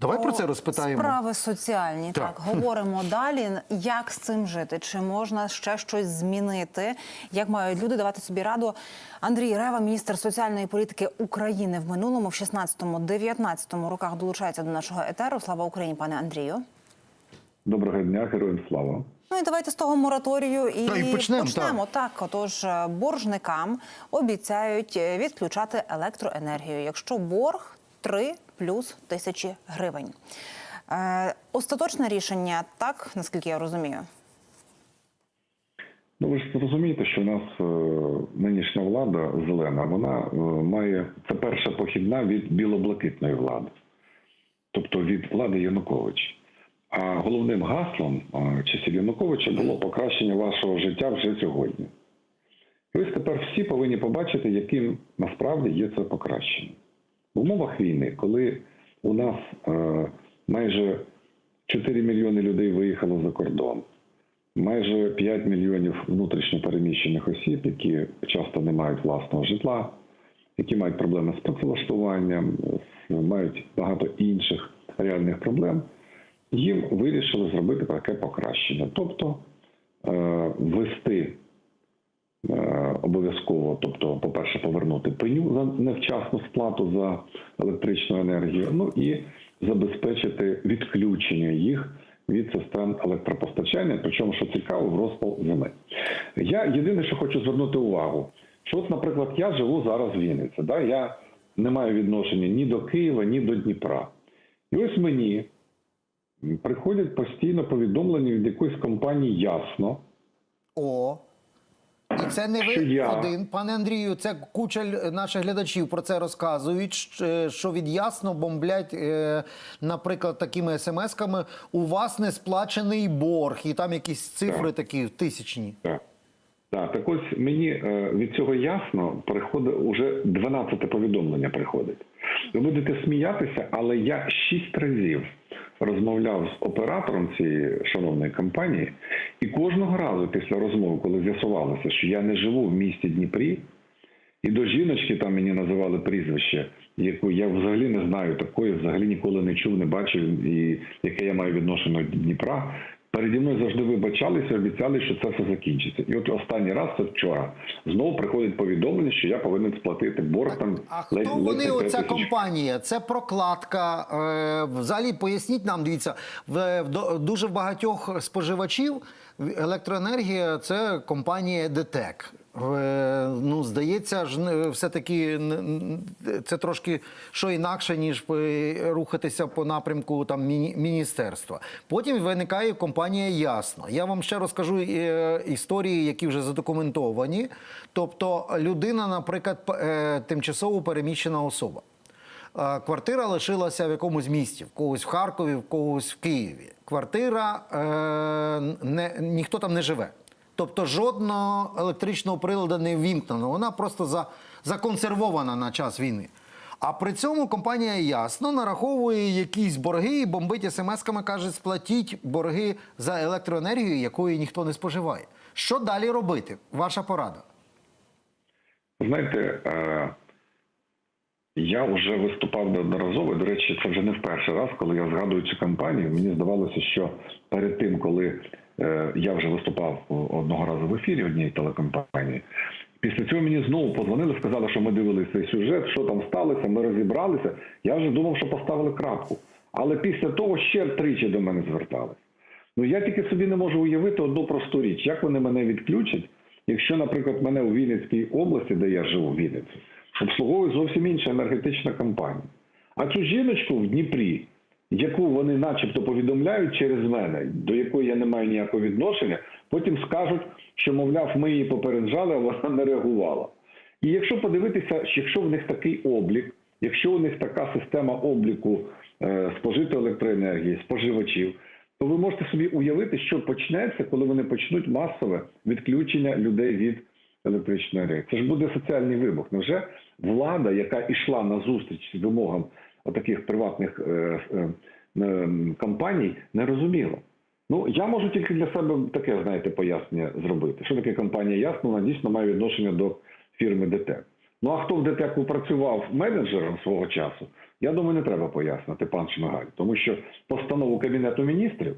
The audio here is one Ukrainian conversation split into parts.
Давай про це розпитаємо. Справи соціальні. Так. Так. говоримо далі. Як з цим жити? Чи можна ще щось змінити? Як мають люди давати собі раду? Андрій Рева, міністр соціальної політики України в минулому, в 16-19 роках долучається до нашого етеру. Слава Україні, пане Андрію. Доброго дня, героям слава. Ну і давайте з того мораторію і, Та, і почнемо, Так, отож, е, боржникам обіцяють відключати електроенергію, якщо борг 3 плюс тисячі гривень. Е, остаточне рішення, так наскільки я розумію. Ну ви ж розумієте, що в нас е, нинішня влада зелена, вона е, має це перша похідна від білоблакитної влади, тобто від влади Януковича. А головним гаслом часів Януковича було покращення вашого життя вже сьогодні. І ось тепер всі повинні побачити, яким насправді є це покращення. В умовах війни, коли у нас е, майже 4 мільйони людей виїхало за кордон, майже 5 мільйонів внутрішньо переміщених осіб, які часто не мають власного житла, які мають проблеми з працевлаштуванням, мають багато інших реальних проблем, їм вирішили зробити таке покращення. Тобто е, ввести обов'язково, тобто, по-перше, повернути пеню за невчасну сплату за електричну енергію, ну і забезпечити відключення їх від систем електропостачання, причому, що цікаво, в розпал зими. Я єдине, що хочу звернути увагу, що от, наприклад, я живу зараз в Вінниці, да? я не маю відношення ні до Києва, ні до Дніпра. І ось мені приходять постійно повідомлення від якоїсь компанії ясно. О. І це не ви я? один, пане Андрію. Це куча наших глядачів про це розказують. Що від ясно бомблять, е, наприклад, такими смс-ками. У вас не сплачений борг, і там якісь цифри Так. такі тисячні. Так. Так, так ось мені е, від цього ясно приходить уже 12 повідомлення приходить. Ви будете сміятися, але я шість разів розмовляв з оператором цієї шановної компанії, і кожного разу після розмови, коли з'ясувалося, що я не живу в місті Дніпрі, і до жіночки там мені називали прізвище, яку я взагалі не знаю такої, взагалі ніколи не чув, не бачив, і яке я маю відношення до Дніпра. Переді мною завжди вибачалися, обіцяли, що це все закінчиться. І от останній раз це вчора знову приходить повідомлення, що я повинен сплатити борг там. А хто ледь- ледь вони? Оця тисяч. компанія? Це прокладка. Е, взагалі поясніть нам. Дивіться, в, в дуже багатьох споживачів електроенергія це компанія ДТЕК. Е, ну, здається ж, все-таки це трошки що інакше, ніж рухатися по напрямку там міні- міністерства. Потім виникає компанія Ясно. Я вам ще розкажу е, історії, які вже задокументовані. Тобто, людина, наприклад, е, тимчасово переміщена особа. Квартира лишилася в якомусь місті, в когось в Харкові, в когось в Києві. Квартира не, ніхто там не живе. Тобто жодного електричного приладу не ввімкнено. Вона просто за, законсервована на час війни. А при цьому компанія ясно нараховує якісь борги і бомбить смс-ками, каже, сплатіть борги за електроенергію, якої ніхто не споживає. Що далі робити? Ваша порада. Знаєте, е, я вже виступав неодноразово. До речі, це вже не в перший раз, коли я згадую цю кампанію. Мені здавалося, що перед тим, коли я вже виступав одного разу в ефірі однієї телекомпанії, після цього мені знову подзвонили, сказали, що ми дивилися цей сюжет, що там сталося, ми розібралися. Я вже думав, що поставили крапку. Але після того ще тричі до мене звертались. Ну я тільки собі не можу уявити одну просту річ, як вони мене відключать, якщо, наприклад, мене у Вінницькій області, де я живу в Вінниці, обслуговує зовсім інша енергетична компанія. А цю жіночку в Дніпрі, яку вони начебто повідомляють через мене, до якої я не маю ніякого відношення, потім скажуть, що, мовляв, ми її попереджали, а вона не реагувала. І якщо подивитися, якщо в них такий облік, якщо у них така система обліку е, спожитої електроенергії, споживачів, то ви можете собі уявити, що почнеться, коли вони почнуть масове відключення людей від електричної енергії. Це ж буде соціальний вибух. Невже влада, яка йшла на зустріч з вимогам таких приватних е, е, е, компаній, не розуміла? Ну я можу тільки для себе таке, знаєте, пояснення зробити. Що таке компанія Ясно, вона дійсно має відношення до фірми ДТЕК. Ну а хто в ДТЕКу працював менеджером свого часу, Я думаю, не треба пояснити пан Шмигаль, тому що постанову Кабінету міністрів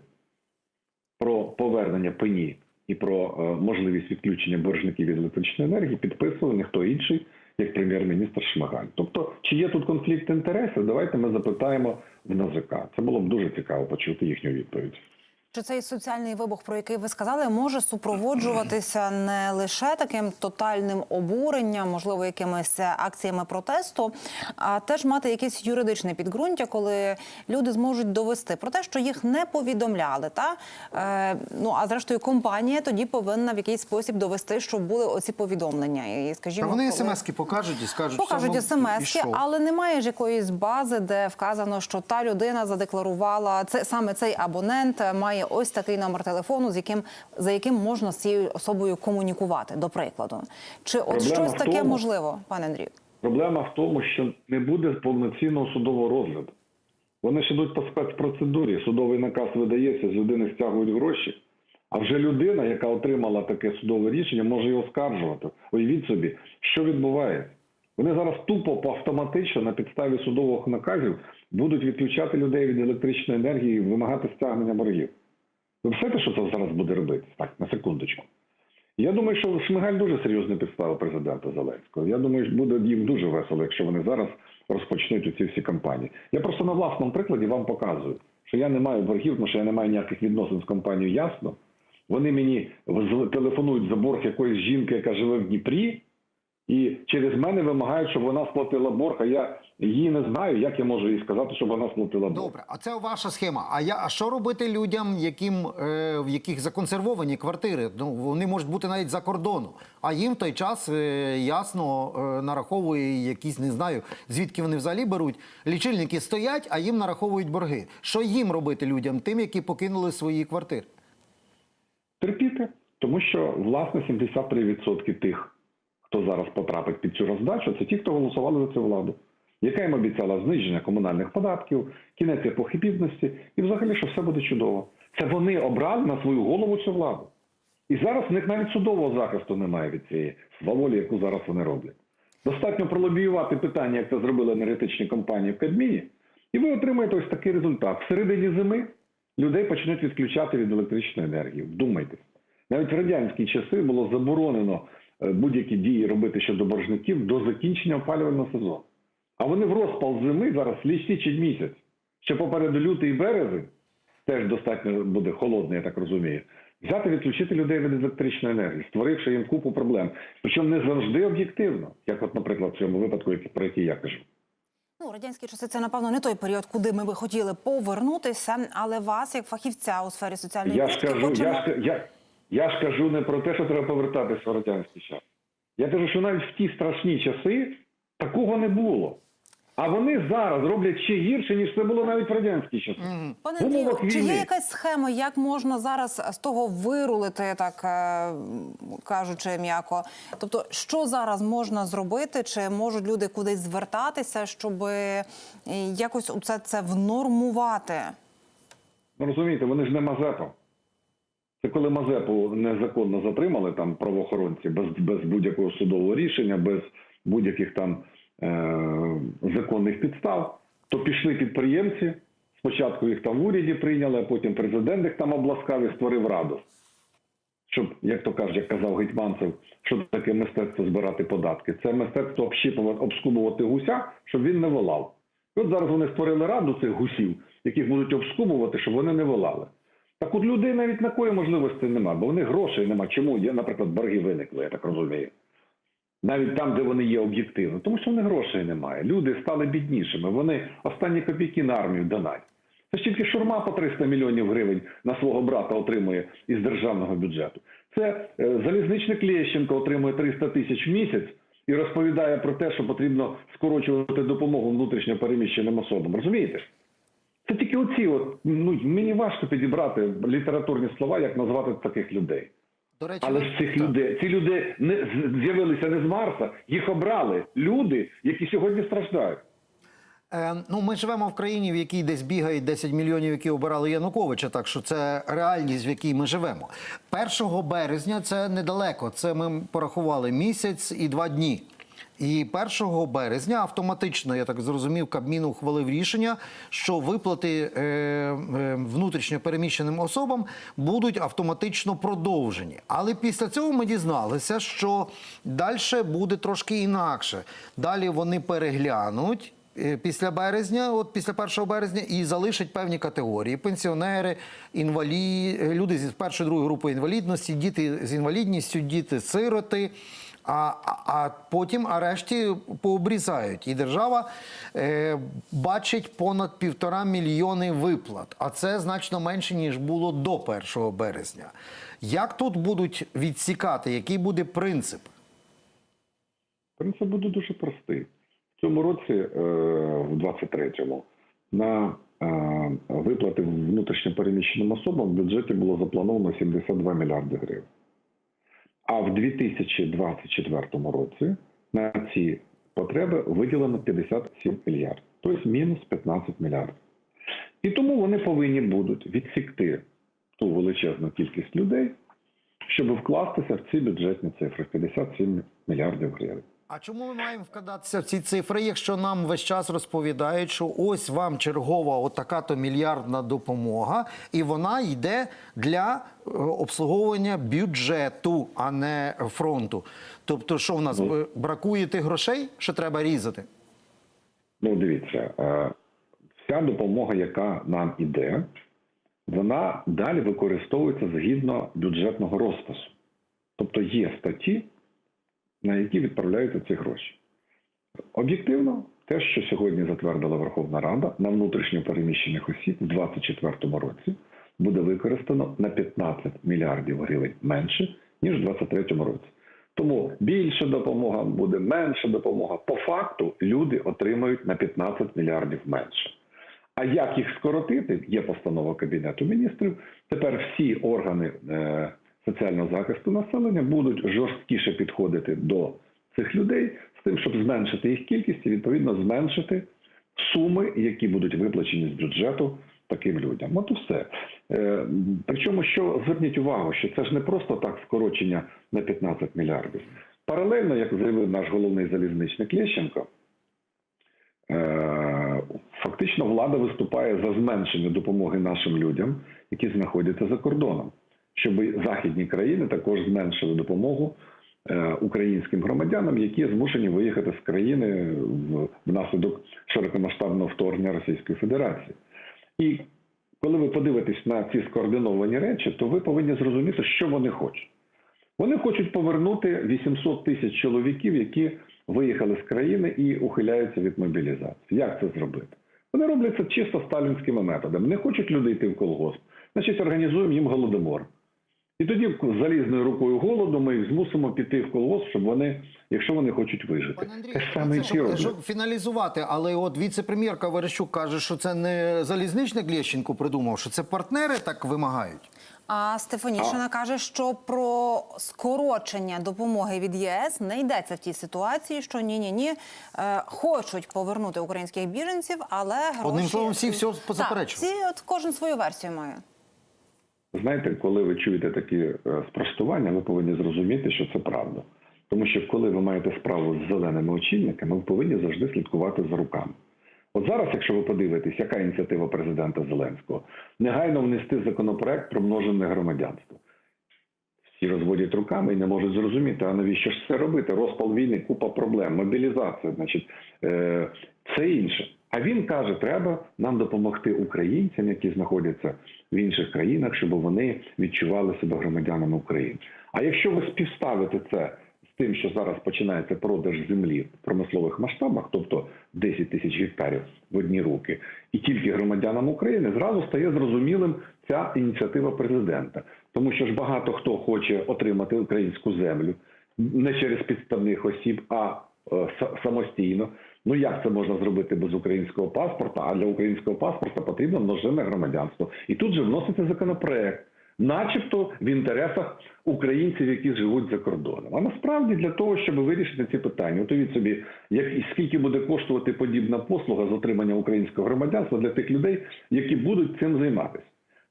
про повернення пені і про е, можливість відключення боржників від електричної енергії підписував не хто інший, як прем'єр-міністр Шмигаль. Тобто, чи є тут конфлікт інтересів? Давайте ми запитаємо в НАЗК. Це було б дуже цікаво почути їхню відповідь. Чи цей соціальний вибух, про який ви сказали, може супроводжуватися не лише таким тотальним обуренням, можливо, якимись акціями протесту, а теж мати якесь юридичне підґрунтя, коли люди зможуть довести про те, що їх не повідомляли. Та е, ну а зрештою, компанія тоді повинна в якийсь спосіб довести, що були оці повідомлення. І скажімо, Та вони коли- смски покажуть і скажуть, Покажуть ну, смски, але немає ж якоїсь бази, де вказано, що та людина задекларувала це саме цей абонент має ось такий номер телефону, з яким за яким можна з цією особою комунікувати. До прикладу, чи от Проблема щось таке тому- можливо, пане Андрію? Проблема в тому, що не буде повноцінного судового розгляду. Вони ж ідуть по спецпроцедурі. Судовий наказ видається, з людини стягують гроші. А вже людина, яка отримала таке судове рішення, може його оскаржувати. Уявіть собі, що відбувається. Вони зараз тупо по автоматично на підставі судових наказів будуть відключати людей від електричної енергії і вимагати стягнення боргів. Ви представляєте, що це зараз буде робити? Так, на секундочку. Я думаю, що Шмигаль дуже серйозно підставив президента Зеленського. Я думаю, що буде їм дуже весело, якщо вони зараз розпочнуть ці всі кампанії. Я просто на власному прикладі вам показую, що я не маю боргів, тому що я не маю ніяких відносин з компанією Ясно. Вони мені телефонують за борг якоїсь жінки, яка живе в Дніпрі, і через мене вимагають, щоб вона сплатила борг. А я її не знаю, як я можу їй сказати, щоб вона сплатила борг. Добре, а це ваша схема. А я а що робити людям, яким е, в яких законсервовані квартири? Ну вони можуть бути навіть за кордону, а їм в той час е, ясно е, нараховує якісь, не знаю, звідки вони взагалі беруть. Лічильники стоять, а їм нараховують борги. Що їм робити людям, тим, які покинули свої квартири? терпіти, тому що власне 73% тих, хто зараз потрапить під цю роздачу, це ті, хто голосували за цю владу, яка їм обіцяла зниження комунальних податків, кінець епохи бідності, і взагалі, що все буде чудово. Це вони обрали на свою голову цю владу. І зараз в них навіть судового захисту немає від цієї сваволі, яку зараз вони роблять. Достатньо пролобіювати питання, як це зробили енергетичні компанії в Кабміні, і ви отримаєте ось такий результат. В середині зими людей почнуть відключати від електричної енергії. Вдумайтесь. Навіть в радянські часи було заборонено будь-які дії робити щодо боржників до закінчення опалювального сезону. А вони в розпал зими зараз лічить місяць. Ще попереду лютий і березень, теж достатньо буде холодний, я так розумію. Взяти відключити людей від електричної енергії, створивши їм купу проблем. Причому не завжди об'єктивно, як, от, наприклад, в цьому випадку, про який я кажу. Ну, радянські часи це напевно не той період, куди ми би хотіли повернутися. Але вас, як фахівця у сфері соціальної Я політики, кажу, хочемо... я я, я ж кажу не про те, що треба повертатися в радянський час. Я кажу, що навіть в ті страшні часи такого не було. А вони зараз роблять ще гірше, ніж це було навіть в радянські часи. Пане Андрію, чи є якась схема, як можна зараз з того вирулити, так е, кажучи м'яко? Тобто, що зараз можна зробити? Чи можуть люди кудись звертатися, щоб е, якось це, це внормувати? Ну розумієте, вони ж не Мазепа. Це коли Мазепу незаконно затримали там правоохоронці без, без будь-якого судового рішення, без будь-яких там е- законних підстав, то пішли підприємці. Спочатку їх там в уряді прийняли, а потім президент їх там обласкав і створив раду. Щоб, як то кажуть, як казав Гетьманцев, що таке мистецтво збирати податки? Це мистецтво общипувати, обскубувати гуся, щоб він не волав. І от зараз вони створили раду цих гусів, яких будуть обскубувати, щоб вони не волали. Так от людей навіть такої можливості немає, бо в них грошей немає. Чому є, наприклад, борги виникли, я так розумію. Навіть там, де вони є об'єктивно, тому що в них грошей немає. Люди стали біднішими. Вони останні копійки на армію донать. Це ж тільки шурма по 300 мільйонів гривень на свого брата отримує із державного бюджету. Це е, залізничник Лещенко отримує 300 тисяч в місяць і розповідає про те, що потрібно скорочувати допомогу внутрішньо переміщеним особам. Розумієте? Це тільки оці, от, ну мені важко підібрати літературні слова, як назвати таких людей. До речі, Але ж цих так. людей, ці люди не з'явилися не з Марса, їх обрали люди, які сьогодні страждають. Е, ну, ми живемо в країні, в якій десь бігає 10 мільйонів, які обирали Януковича. Так що це реальність, в якій ми живемо. 1 березня це недалеко. Це ми порахували місяць і два дні. І 1 березня автоматично, я так зрозумів, Кабмін ухвалив рішення, що виплати е, е, внутрішньо переміщеним особам будуть автоматично продовжені. Але після цього ми дізналися, що далі буде трошки інакше. Далі вони переглянуть. е, Після березня, от після 1 березня, і залишать певні категорії: пенсіонери, інвалі... е, люди зі першої другої групи інвалідності, діти з інвалідністю, діти сироти. А, а, потім арешті пообрізають. І держава е, бачить понад півтора мільйони виплат. А це значно менше, ніж було до 1 березня. Як тут будуть відсікати? Який буде принцип? Принцип буде дуже простий. В цьому році, е, в 23-му, на е, виплати внутрішньо переміщеним особам в бюджеті було заплановано 72 мільярди гривень. А в 2024 році на ці потреби виділено 57 мільярдів, тобто мінус 15 мільярдів. І тому вони повинні будуть відсікти ту величезну кількість людей, щоб вкластися в ці бюджетні цифри 57 мільярдів гривень. А чому ми маємо вкладатися в ці цифри, якщо нам весь час розповідають, що ось вам чергова отака то мільярдна допомога, і вона йде для е, обслуговування бюджету, а не фронту. Тобто, що в нас е, бракує тих грошей, що треба різати? Ну, дивіться, е, вся допомога, яка нам іде, вона далі використовується згідно бюджетного розпису. Тобто є статті, на які відправляються ці гроші. Об'єктивно, те, що сьогодні затвердила Верховна Рада на внутрішньо переміщених осіб у 2024 році буде використано на 15 мільярдів гривень менше, ніж у 2023 році. Тому більша допомога буде, менша допомога. По факту люди отримають на 15 мільярдів менше. А як їх скоротити? Є постанова Кабінету міністрів. Тепер всі органи е, соціального захисту населення будуть жорсткіше підходити до цих людей з тим, щоб зменшити їх кількість і відповідно зменшити суми, які будуть виплачені з бюджету таким людям. От і все. Е, причому, що зверніть увагу, що це ж не просто так скорочення на 15 мільярдів. Паралельно, як заявив наш головний залізничник Лещенко, Е, Фактично влада виступає за зменшення допомоги нашим людям, які знаходяться за кордоном, щоб західні країни також зменшили допомогу е, українським громадянам, які змушені виїхати з країни внаслідок широкомасштабного вторгнення Російської Федерації. І коли ви подивитесь на ці скоординовані речі, то ви повинні зрозуміти, що вони хочуть. Вони хочуть повернути 800 тисяч чоловіків, які виїхали з країни і ухиляються від мобілізації. Як це зробити? Вони роблять це чисто сталінськими методами. Не хочуть люди йти в колгосп. Значить, організуємо їм голодомор. І тоді з залізною рукою голоду ми їх змусимо піти в колгосп, щоб вони, якщо вони хочуть вижити. Те ж саме і це, ці щоб, щоб фіналізувати, але от віце-прем'єрка Верещук каже, що це не залізничник Лєщенко придумав, що це партнери так вимагають. А Стефанішина каже, що про скорочення допомоги від ЄС не йдеться в тій ситуації, що ні, ні, ні е, хочуть повернути українських біженців, але гроші... Одним словом, всі все Так, позаперечують. всі от кожен свою версію має. Знаєте, коли ви чуєте такі е, спростування, ви повинні зрозуміти, що це правда. Тому що коли ви маєте справу з зеленими очільниками, ви повинні завжди слідкувати за руками. От зараз, якщо ви подивитесь, яка ініціатива президента Зеленського, негайно внести законопроект про множене громадянство. Всі розводять руками і не можуть зрозуміти, а навіщо ж це робити? Розпал війни, купа проблем, мобілізація, значить, е, це інше. А він каже, треба нам допомогти українцям, які знаходяться в інших країнах, щоб вони відчували себе громадянами України. А якщо ви співставите це з тим, що зараз починається продаж землі в промислових масштабах, тобто 10 тисяч гектарів в одні руки, і тільки громадянам України, зразу стає зрозумілим ця ініціатива президента, тому що ж багато хто хоче отримати українську землю не через підставних осіб, а е, самостійно. Ну як це можна зробити без українського паспорта? А для українського паспорта потрібно множинне громадянство. І тут же вноситься законопроект, начебто в інтересах українців, які живуть за кордоном. А насправді для того, щоб вирішити ці питання, от уявіть собі, як і скільки буде коштувати подібна послуга з отримання українського громадянства для тих людей, які будуть цим займатися.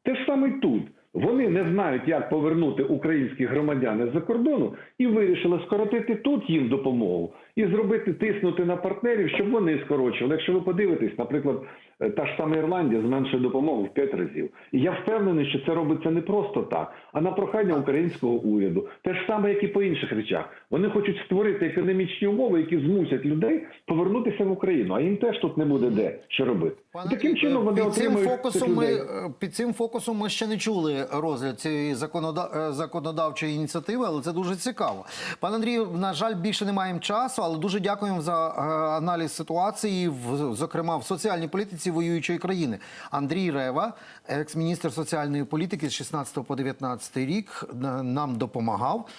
Те ж саме тут. Вони не знають, як повернути українських громадян з-за кордону, і вирішили скоротити тут їм допомогу і зробити тиснути на партнерів, щоб вони скорочували. Якщо ви подивитесь, наприклад, та ж сама Ірландія зменшує допомогу в 5 разів. І я впевнений, що це робиться не просто так, а на прохання українського уряду. Те ж саме, як і по інших речах. Вони хочуть створити економічні умови, які змусять людей повернутися в Україну. А їм теж тут не буде де що робити. Пане Таким чином вони під цим фокусом ми е, під цим фокусом ми ще не чули розгляд цієї законода- е, законодавчої ініціативи, але це дуже цікаво. Пане Андрію, на жаль, більше не маємо часу, але дуже дякуємо за е, аналіз ситуації, в зокрема в соціальній політиці воюючої країни. Андрій Рева, екс-міністр соціальної політики з 16 по 19 рік, е, нам допомагав.